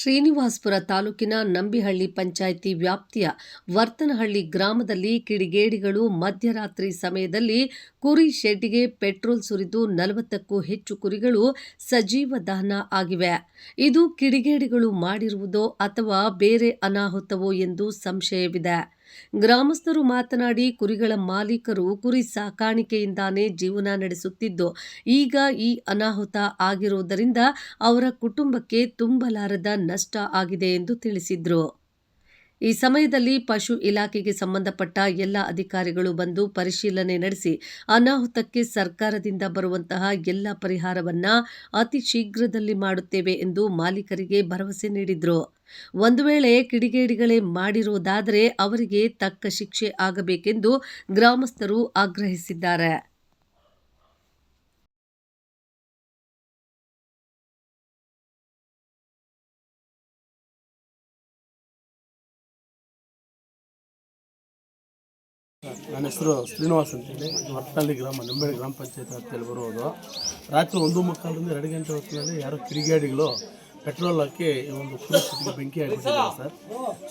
ಶ್ರೀನಿವಾಸಪುರ ತಾಲೂಕಿನ ನಂಬಿಹಳ್ಳಿ ಪಂಚಾಯಿತಿ ವ್ಯಾಪ್ತಿಯ ವರ್ತನಹಳ್ಳಿ ಗ್ರಾಮದಲ್ಲಿ ಕಿಡಿಗೇಡಿಗಳು ಮಧ್ಯರಾತ್ರಿ ಸಮಯದಲ್ಲಿ ಕುರಿ ಶೆಡ್ಗೆ ಪೆಟ್ರೋಲ್ ಸುರಿದು ನಲವತ್ತಕ್ಕೂ ಹೆಚ್ಚು ಕುರಿಗಳು ಸಜೀವ ದಹನ ಆಗಿವೆ. ಇದು ಕಿಡಿಗೇಡಿಗಳು ಮಾಡಿರುವುದೋ ಅಥವಾ ಬೇರೆ ಅನಾಹುತವೋ ಎಂದು ಸಂಶಯವಿದೆ. ಗ್ರಾಮಸ್ಥರು ಮಾತನಾಡಿ, ಕುರಿಗಳ ಮಾಲೀಕರು ಕುರಿ ಸಾಕಾಣಿಕೆಯಿಂದಾನೇ ಜೀವನ ನಡೆಸುತ್ತಿದ್ದು, ಈಗ ಈ ಅನಾಹುತ ಆಗಿರುವುದರಿಂದ ಅವರ ಕುಟುಂಬಕ್ಕೆ ತುಂಬಲಾರದ ನಷ್ಟ ಆಗಿದೆ ಎಂದು ತಿಳಿಸಿದರು. ಈ ಸಮಯದಲ್ಲಿ ಪಶು ಇಲಾಖೆಗೆ ಸಂಬಂಧಪಟ್ಟ ಎಲ್ಲ ಅಧಿಕಾರಿಗಳು ಬಂದು ಪರಿಶೀಲನೆ ನಡೆಸಿ, ಅನಾಹುತಕ್ಕೆ ಸರ್ಕಾರದಿಂದ ಬರುವಂತಹ ಎಲ್ಲ ಪರಿಹಾರವನ್ನ ಅತಿ ಶೀಘ್ರದಲ್ಲಿ ಮಾಡುತ್ತೇವೆ ಎಂದು ಮಾಲೀಕರಿಗೆ ಭರವಸೆ ನೀಡಿದ್ರು. ಒಂದು ವೇಳೆ ಕಿಡಿಗೇಡಿಗಳೇ ಮಾಡಿರುವುದಾದರೆ ಅವರಿಗೆ ತಕ್ಕ ಶಿಕ್ಷೆ ಆಗಬೇಕೆಂದು ಗ್ರಾಮಸ್ಥರು ಆಗ್ರಹಿಸಿದ್ದಾರೆ. ನನ್ನ ಹೆಸರು ಶ್ರೀನಿವಾಸ್ ಅಂತೇಳಿ. ಹೊಟ್ಟಳ್ಳಿ ಗ್ರಾಮ ನಂಬೇಳಿ ಗ್ರಾಮ ಪಂಚಾಯತ್ ವ್ಯಾಪ್ತಿಯಲ್ಲಿ ಬರುವುದು ರಾತ್ರಿ ಒಂದು ಮಕ್ಕಳಿಂದ ಎರಡು ಗಂಟೆ ಹೊತ್ತಿನಲ್ಲಿ ಯಾರೋ ಕಿಡಿಗೇಡಿಗಳು ಪೆಟ್ರೋಲ್ ಹಾಕಿ ಈ ಒಂದು ಕುರಿ ಬೆಂಕಿ ಹಾಕಿಬಿಟ್ಟಿದ್ದಾರೆ ಸರ್.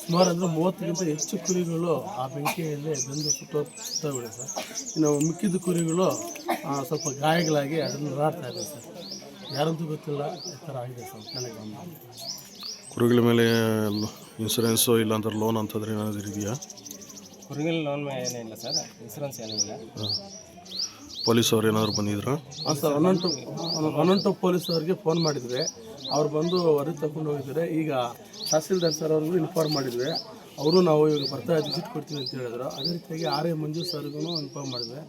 ಸುಮಾರು ಅಂದರೆ ಮೂವತ್ತಕ್ಕಿಂತ ಹೆಚ್ಚು ಕುರಿಗಳು ಆ ಬೆಂಕಿಯಲ್ಲಿ ಬೆಂದು ಸುತ್ತೋಗ್ಬಿಟ್ಟಿದೆ ಸರ್. ಇನ್ನು ಮಿಕ್ಕಿದ ಕುರಿಗಳು ಆ, ಸ್ವಲ್ಪ ಗಾಯಗಳಾಗಿ ಅದನ್ನು ಓಡಾಡ್ತಾ ಇದೆ ಸರ್. ಯಾರಂತೂ ಗೊತ್ತಿಲ್ಲ ಈ ಥರ ಆಗಿದೆ ಸರ್. ನನಗೆ ಕುರಿಗಳ ಮೇಲೆ ಇನ್ಸೂರೆನ್ಸು ಇಲ್ಲ ಅಂದ್ರೆ ಲೋನ್ ಅಂತಂದ್ರೆ ಏನಾದರೂ ಇದೆಯಾ? ಕುರಿಗಳ ಲೋನ್ ಏನಿಲ್ಲ ಸರ್. ಇನ್ಸೂರೆನ್ಸ್ ಏನಿಲ್ಲ. ಪೊಲೀಸ್ ಅವ್ರು ಏನಾದ್ರು ಬಂದಿದ್ರು? ಹಾಂ sir one two one two police ಅವರಿಗೆ ಫೋನ್ ಮಾಡಿದ್ವಿ. ಅವ್ರು ಬಂದು ವರದಿ ತಗೊಂಡು ಹೋಗಿದ್ದಾರೆ. ಈಗ ತಹಸೀಲ್ದಾರ್ ಸರ್ ಅವ್ರಿಗೂ ಇನ್ಫಾರ್ಮ್ ಮಾಡಿದ್ವಿ. ಅವರು ನಾವು ಇವಾಗ ಬರ್ತಾ ವಿಸಿಟ್ ಕೊಡ್ತೀವಿ ಅಂತ ಹೇಳಿದ್ರು. ಅದೇ ರೀತಿಯಾಗಿ ಆರ್ ಎ ಮಂಜು ಸರ್ಗೂ ಇನ್ಫಾರ್ಮ್ ಮಾಡಿದ್ವಿ.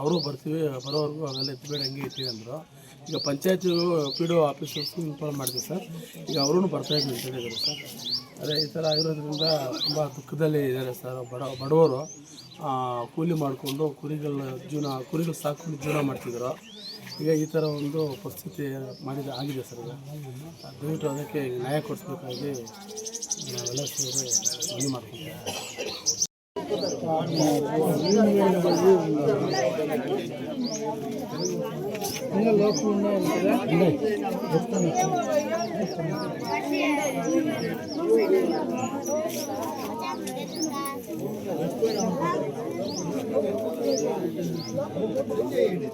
ಅವರು ಬರ್ತೀವಿ, ಬರೋವರೆಗೂ ಅವೆಲ್ಲ ಎತ್ತಬೇಡ ಹಂಗೆ ಇರ್ತೀವಿ ಅಂದರು. ಈಗ ಪಂಚಾಯತಿ ಪಿ ಡಿ ಒ ಆಫೀಸರ್ಸ್ಗೂ ಇನ್ಫಾರ್ಮ್ ಮಾಡಿದ್ವಿ ಸರ್. ಈಗ ಅವರೂ ಬರ್ತಾ ಇದ್ದೀನಿ ಅಂತ ಹೇಳಿದ್ದಾರೆ ಸರ್. ಅದೇ ಈ ಥರ ಆಗಿರೋದ್ರಿಂದ ತುಂಬ ದುಃಖದಲ್ಲಿ ಇದ್ದಾರೆ ಸರ್. ಬಡ, ಬಡವರು ಕೂಲಿ ಮಾಡಿಕೊಂಡು ಕುರಿಗಳ ಜೀವನ, ಕುರಿಗಳು ಸಾಕೊಂಡು ಜೀವನ ಮಾಡ್ತಿದ್ರು. ಈಗ ಈ ಥರ ಒಂದು ಪರಿಸ್ಥಿತಿ ಮಾಡಿದ ಆಗಿದೆ ಸರ್ ಈಗ. ದಯವಿಟ್ಟು ಅದಕ್ಕೆ ನ್ಯಾಯ ಕೊಡಿಸ್ಬೇಕಾಗಿ ನಾವೆಲ್ಲ ಸೇರಿ ಮನವಿ ಮಾಡ್ತೀವಿ లోపల ఉన్నాయి కదా చెప్తాను చేయండి